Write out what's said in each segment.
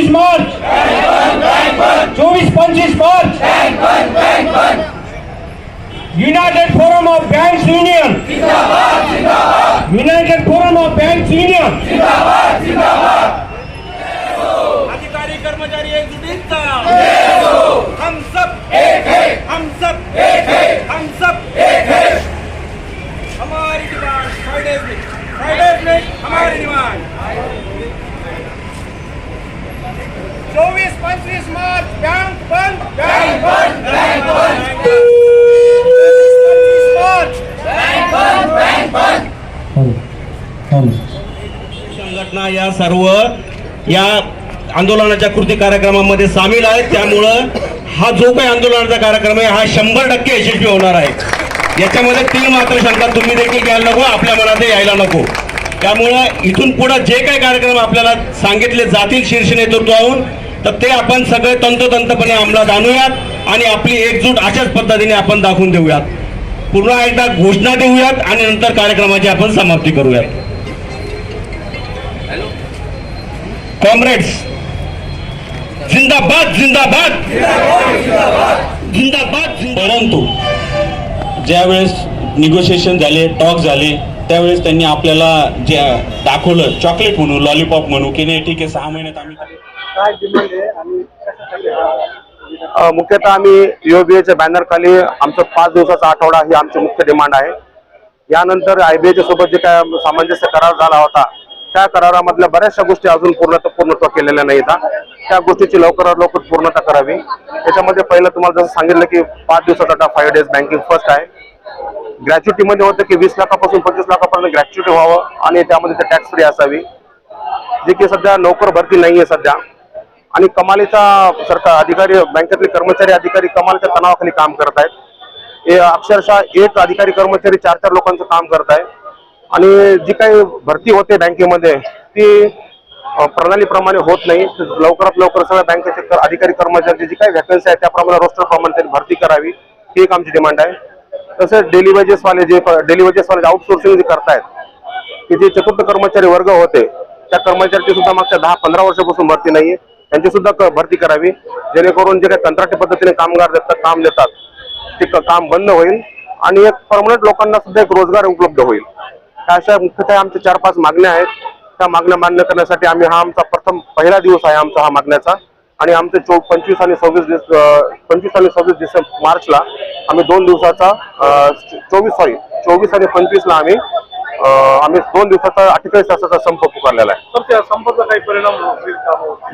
પચીસ માર્ચ ચોવીસ પચીસ March united forum of bank union united forum of bank union संघटना या सर्व या आंदोलनाच्या कृती कार्यक्रमामध्ये सामील आहेत. त्यामुळं हा जो काही आंदोलनाचा कार्यक्रम आहे हा शंभर टक्के यशस्वी होणार आहे. याच्यामध्ये तीन मात्र शंका तुम्ही देखील घ्यायला नको आपल्या मनात यायला नको. त्यामुळं इथून पुढे जे काही कार्यक्रम आपल्याला सांगितले जातील शीर्ष नेतृत्वाहून तर ते आपण सगळे तंतोतंतपणे अंमलात आणूयात आणि आपली एकजूट अशाच पद्धतीने आपण दाखवून देऊयात. पुन्हा एकदा घोषणा देऊयात आणि नंतर कार्यक्रमाची आपण समाप्ती करूयात. कॉम्रेड्स जिंदाबाद जिंदाबाद जिंदाबाद परंतु ज्यावेळेस निगोशिएशन झाले टॉक झाले त्यावेळेस त्यांनी आपल्याला जे दाखवलं चॉकलेट म्हणू लॉलीपॉप म्हणू की नाही ठीक आहे सहा महिन्यात आम्ही काय डिमांड आहे आणि कशासाठी हा अ, मुख्यतः आम्ही युबीएच्या बॅनर खाली आमचं पाच दिवसाचा आठवडा ही आमची मुख्य डिमांड आहे. यानंतर आयबीएच्या सोबत जे काय सामंजस्य करार झाला होता त्या करारामधल्या बऱ्याचशा गोष्टी अजून पूर्णतः पूर्णत्व केलेल्या नाहीत त्या गोष्टीची लवकरात लवकर पूर्णता करावी. त्याच्यामध्ये पहिलं तुम्हाला जसं सांगितलं की पाच दिवसाचा फाईव्ह डेज बँकिंग फर्स्ट आहे. ग्रॅच्युटीमध्ये होतं की वीस लाखापासून पंचवीस लाखापर्यंत ग्रॅच्युटी व्हावं आणि त्यामध्ये ते टॅक्स फ्री असावी. जे की सध्या नोकर भरती नाहीये सध्या. आणि कमालीचा सरकार अधिकारी बँकेतले कर्मचारी अधिकारी कमालीच्या तणावाखाली काम करत आहेत हे अक्षरशः एक अधिकारी कर्मचारी चार चार लोकांचं काम करत आहे आणि जी काही भरती होते बँकेमध्ये ती प्रणालीप्रमाणे होत नाही. लवकरात लवकर सगळ्या बँकेचे क- अधिकारी कर्मचारी जी काही व्हॅकन्सी आहे त्याप्रमाणे रोस्टर प्रमाणे त्यांनी भरती करावी. ही एक आमची डिमांड आहे. तसेच डेली वेजेसवाले जे डेली वेजेसवाले आउटसोर्सिंग जे करतायत की जे चतुर्थ कर्मचारी वर्ग होते त्या कर्मचाऱ्यांची सुद्धा मागच्या दहा पंधरा वर्षापासून भरती नाहीये. त्यांची सुद्धा भरती करावी. जेणेकरून जे काही कंत्राटी पद्धतीने कामगार देतात काम देतात ते काम बंद होईल. आणि एक परमनंट लोकांना सुद्धा एक रोजगार उपलब्ध होईल. अशा मुख्यतः आमच्या चार पाच मागण्या आहेत. त्या मागण्या मान्य करण्यासाठी आम्ही हा आमचा प्रथम पहिला दिवस आहे आमचा हा मागण्याचा. आणि आमचे चौ पंचवीस आणि सव्वीस अं, पंचवीस आणि सव्वीस डिसेंबर मार्चला आम्ही दोन दिवसाचा चोवीस सॉरी चोवीस आणि पंचवीसला आम्ही आम्ही दोन दिवसाचा अठ्ठेचाळीस तासाचा संप पुकारलेला आहे. तर त्या संपाचा काही परिणाम?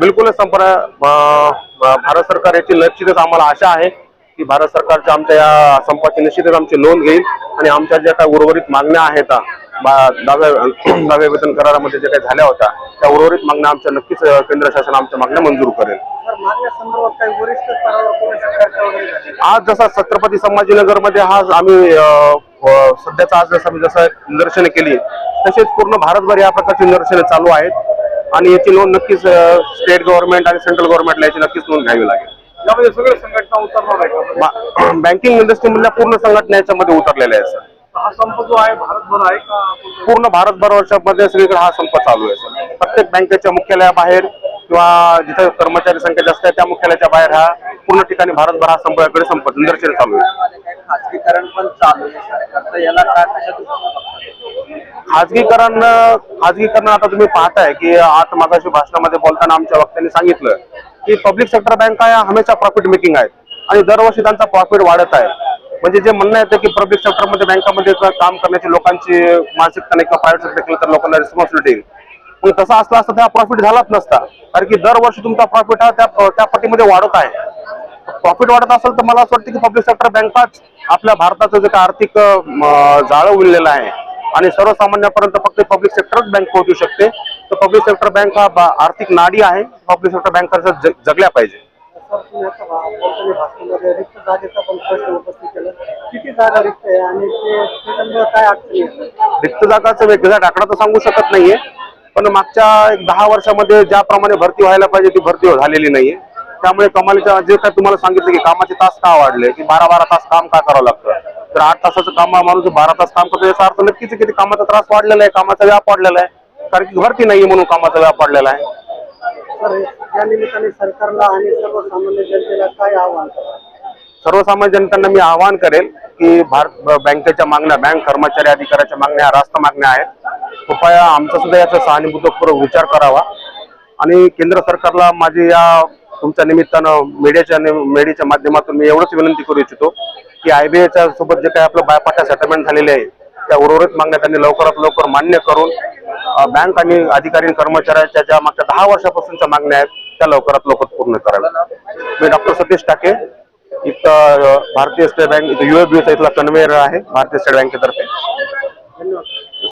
बिलकुलच संप भारत सरकार याची निश्चितच आम्हाला आशा आहे की भारत सरकारच्या आमच्या या संपाची निश्चितच आमची नोंद घेईल. आणि आमच्या ज्या काही उर्वरित मागण्या आहेत दहाव्या दहाव्या वेतन करारामध्ये जे काही झाल्या होत्या त्या उर्वरित मागण्या आमच्या नक्कीच केंद्र शासन आमच्या मागण्या मंजूर करेल. आज जसा छत्रपती संभाजीनगरमध्ये हा आम्ही अ, सध्याचा आज जसं आम्ही जसं निदर्शने केली तसेच पूर्ण भारतभर या प्रकारची निदर्शने चालू आहेत. आणि याची नोंद नक्कीच स्टेट गव्हर्नमेंट आणि सेंट्रल गव्हर्नमेंटला याची नक्कीच नोंद घ्यावी लागेल. यामध्ये सगळे संघटना उतरणार बँकिंग इंडस्ट्रीमधल्या पूर्ण संघटना याच्यामध्ये उतरलेल्या आहेत सर. हा संप जो आहे भारतभर आहे का पूर्ण भारतभर वर्षामध्ये सगळीकडे हा संप चालू आहे सर. प्रत्येक बँकेच्या मुख्यालयाबाहेर किंवा जिथे कर्मचारी संख्या जास्त आहे त्या मुख्यालयाच्या बाहेर हा पूर्ण ठिकाणी भारतभर हा संप याकडे संप निदर्शन चालू आहे. खाजगीकरण पण चालू आहे याला? खाजगीकरण खाजगीकरण आता तुम्ही पाहताय की आज मागाशी भाषणामध्ये बोलताना आमच्या वक्त्यांनी सांगितलं की पब्लिक सेक्टर बँका या हमेशा प्रॉफिट मेकिंग आहेत आणि दरवर्षी त्यांचा प्रॉफिट वाढत आहे. म्हणजे जे म्हणणं येतं की पब्लिक सेक्टरमध्ये बँकामध्ये काम करण्याची लोकांची मानसिकता नाही किंवा प्रायव्हेट सेक्टर केलं तर लोकांना रिस्पॉन्सिबिलिटी मग तसा असला असतं त्या प्रॉफिट झालाच नसता. कारण की दरवर्षी तुमचा प्रॉफिट हा त्या त्या पटीमध्ये वाढत आहे. प्रॉफिट वाढत असेल तर मला असं वाटतं की पब्लिक सेक्टर बँकाच आपल्या भारताचं जे काय आर्थिक जाळं उरलेलं आहे आणि सर्वसामान्यापर्यंत फक्त पब्लिक सेक्टरच बँक पोहोचू शकते. तर पब्लिक सेक्टर बँक हा आर्थिक नाडी आहे. पब्लिक सेक्टर बँका जगल्या पाहिजे. सर तुम्ही आता भाषणामध्ये रिक्त जागेचा पण प्रश्न उपस्थित केला किती जागा रिक्त आहे आणि ते त्याच्यामुळे काय अडचणी रिक्त जागाचा वेगळा आकडा तर सांगू शकत नाहीये पण मागच्या एक दहा वर्षामध्ये ज्याप्रमाणे भरती व्हायला पाहिजे ती भरती झालेली नाहीये. त्यामुळे कमालीच्या जे काय तुम्हाला सांगितलं की कामाचे तास का वाढले की बारा बारा तास काम का करावं लागतं? तर आठ तासाचं काम माणूस बारा तास काम करतो याचा अर्थ नक्कीच किती कामाचा त्रास वाढलेला आहे कामाचा व्याप वाढलेला आहे. कारण की भरती नाहीये म्हणून कामाचा व्याप वाढलेला आहे. सर या निमित्ताने सरकारला आणि सर्वसामान्य जनतेला काय आव्हान सर्वसामान्य जनतांना मी आवाहन करेल की भारत बँकेच्या मागण्या बँक कर्मचारी अधिकाऱ्याच्या मागण्या रास्त मागण्या आहेत. कृपया आमचा सुद्धा याचा सहानुभूतपूर्वक विचार करावा. आणि केंद्र सरकारला माझी या तुमच्या निमित्तानं मीडियाच्या नि- मीडियाच्या माध्यमातून मी एवढंच विनंती करू इच्छितो की आयबीआयच्या सोबत जे काही आपलं बायपाटा सेटलमेंट झालेले आहे त्या उर्वरित मागण्या त्यांनी लवकरात लवकर मान्य करून बँक आणि अधिकारी कर्मचाऱ्यांच्या ज्या मागच्या दहा वर्षापासूनच्या मागण्या आहेत त्या लवकरात लवकर पूर्ण कराव्या मी डॉक्टर सतीश टाके इथं भारतीय स्टेट बँक इथं युएबीचा इथला कन्व्हेअर आहे भारतीय स्टेट बँकेतर्फे.